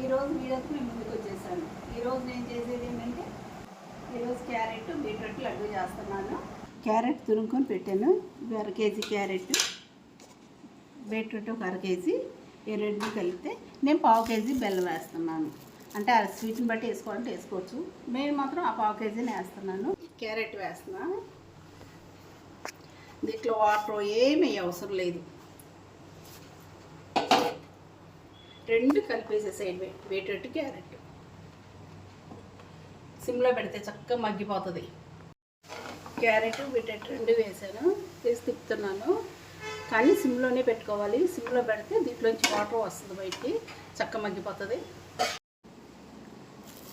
ఈరోజు నేను చేసేది ఏంటంటే ఈరోజు క్యారెట్ బీట్రూట్ లడ్డు చేస్తున్నాను. క్యారెట్ తురుముకొని పెట్టాను. ఇవి అర కేజీ క్యారెట్ బీట్రూట్ ఒక అర కేజీ ఈ రెండు కలిపితే నేను పావు కేజీ బెల్లం వేస్తున్నాను. అంటే ఆ స్వీట్ని బట్టి వేసుకోవాలంటే వేసుకోవచ్చు. మేము మాత్రం ఆ పావు కేజీని వేస్తున్నాను. క్యారెట్ వేస్తున్నాను. దీంట్లో వాటర్ ఏమీ అవసరం లేదు. రెండు కలిపేసేసేయండి వేటెట్టు క్యారెట్. సిమ్లో పెడితే చక్కగా మగ్గిపోతుంది. క్యారెట్ బీట్రూట్ రెండు వేసాను. వేసి తిప్పుతున్నాను. కానీ సిమ్లోనే పెట్టుకోవాలి. సిమ్లో పెడితే దీంట్లోంచి వాటర్ వస్తుంది బయటికి. చక్క మగ్గిపోతుంది.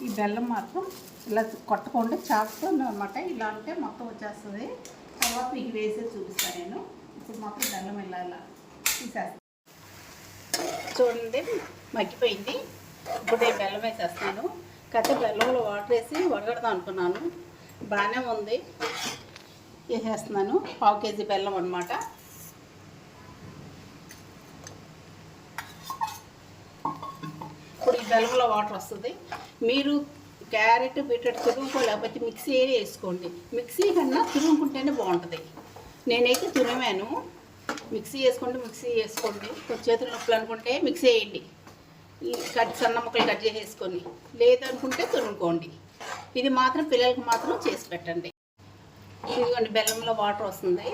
ఈ బెల్లం మాత్రం ఇలా కొట్టకుండా చాకుతో అనమాట ఇలా అంటే మొత్తం వచ్చేస్తుంది. తర్వాత మీకు వేసే చూపిస్తాను నేను. ఇప్పుడు మొత్తం బెల్లం ఇలా ఇలా తీసేస్తాను. చూడండి మగ్గిపోయింది. ఇప్పుడు నేను బెల్లం వేసేస్తాను కాకపోతే బెల్లంలో వాటర్ వేసి వడగడదాం అనుకున్నాను. బాగానే ఉంది. వేసేస్తున్నాను. పావు కేజీ బెల్లం అనమాట ఇప్పుడు ఈ బెల్లంలో వాటర్ వస్తుంది. మీరు క్యారెట్ బీట్రూట్ తురుముకో లేకపోతే మిక్సీ వేసుకోండి. మిక్సీ కన్నా తురుముకుంటేనే బాగుంటుంది. నేనైతే తురిమాను. మిక్సీ వేసుకోండి మిక్సీ వేసుకోండి. కొంచెం చేతులు నొప్పులు అనుకుంటే మిక్సీ వేయండి. ఈ కట్ సన్న ముక్కలు కట్ చేసేసుకొని లేదనుకుంటే తురుముకోండి. ఇది మాత్రం పిల్లలకి మాత్రం చేసి పెట్టండి. ఇదిగోండి బెల్లంలో వాటర్ వస్తుంది.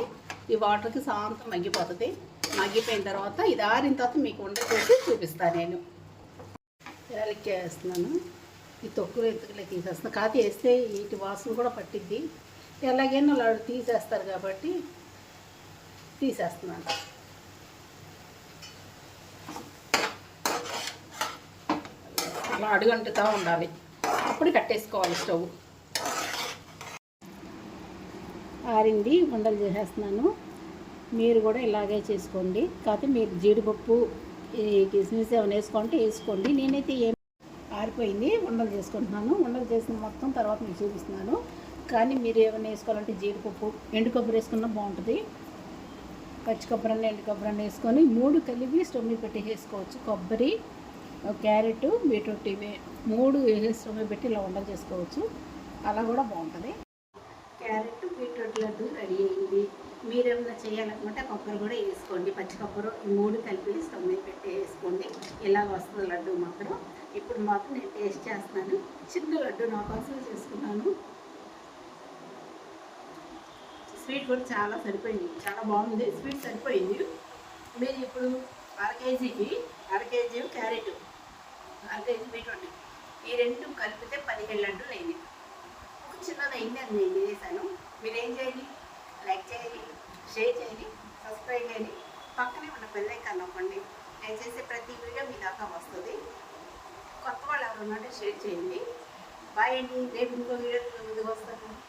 ఈ వాటర్కి శాంతం మగ్గిపోతుంది. మగ్గిపోయిన తర్వాత ఇది ఆరిన తర్వాత మీకు ఉండ చేసి చూపిస్తాను నేను. యాలక్కి వేస్తున్నాను ఈ తొక్కులు ఎత్తుకులే తీసేస్తాను కాతి వేస్తే వీటి వాసన కూడా పట్టిద్ది. ఎలాగైనా వాళ్ళు తీసేస్తారు కాబట్టి తీసేస్తున్నాను. అలా అడుగంటుతూ ఉండాలి. అప్పుడు కట్టేసుకోవాలి స్టవ్. ఆరింది ఉండలు చేసేస్తున్నాను. మీరు కూడా ఇలాగే చేసుకోండి. కాకపోతే మీరు జీడిపప్పు ఈ కిస్మిస్ ఏమైనా వేసుకుంటే వేసుకోండి. నేనైతే ఏం ఆరిపోయింది ఉండలు చేసుకుంటున్నాను. ఉండలు చేసిన మొత్తం తర్వాత మీకు చూపిస్తున్నాను. కానీ మీరు ఏమైనా వేసుకోవాలంటే జీడిపప్పు ఎండు కొబ్బరి వేసుకున్నా బాగుంటుంది. పచ్చి కొబ్బరిని ఎండు కొబ్బరి వేసుకొని మూడు కలిపి స్టవ్ మీద పెట్టి వేసుకోవచ్చు. కొబ్బరి క్యారెట్ బీట్రూట్ ఇవి మూడు వేసే స్టవ్ మీద పెట్టి ఇలా వండలు చేసుకోవచ్చు. అలా కూడా బాగుంటుంది. క్యారెట్ బీట్రూట్ లడ్డు రెడీ అయింది. మీరు ఏమైనా చేయాలనుకుంటే కొబ్బరి కూడా వేసుకోండి. పచ్చి కొబ్బరి ఈ మూడు కలిపి స్టవ్ మీద పెట్టి వేసుకోండి. ఇలా వస్తుంది లడ్డు మాత్రం. ఇప్పుడు మాత్రం నేను టేస్ట్ చేస్తున్నాను. చిన్న లడ్డు నా కోసం చేసుకున్నాను. స్వీట్ కూడా చాలా సరిపోయింది. చాలా బాగుంది. స్వీట్ సరిపోయింది. మీరు ఇప్పుడు అర కేజీకి అర కేజీ క్యారెట్ అర కేజీ బీట్రూట్. ఈ రెండు కలిపితే పదిహేడు లడ్డూలు అయింది ఒక చిన్నది అయింది అని నేను చేశాను. మీరు ఏం చేయండి? లైక్ చేయండి షేర్ చేయండి సబ్స్క్రైబ్ చేయండి. పక్కనే ఉన్న బెల్లైకాన్ నొక్కండి. నేను చేసే ప్రతి వీడియో మీ దాకా వస్తుంది. కొత్త వాళ్ళు ఎవరు షేర్ చేయండి. బాయ్ అండి. రేపు ఇంకో వీడియో ముందుకు వస్తాను.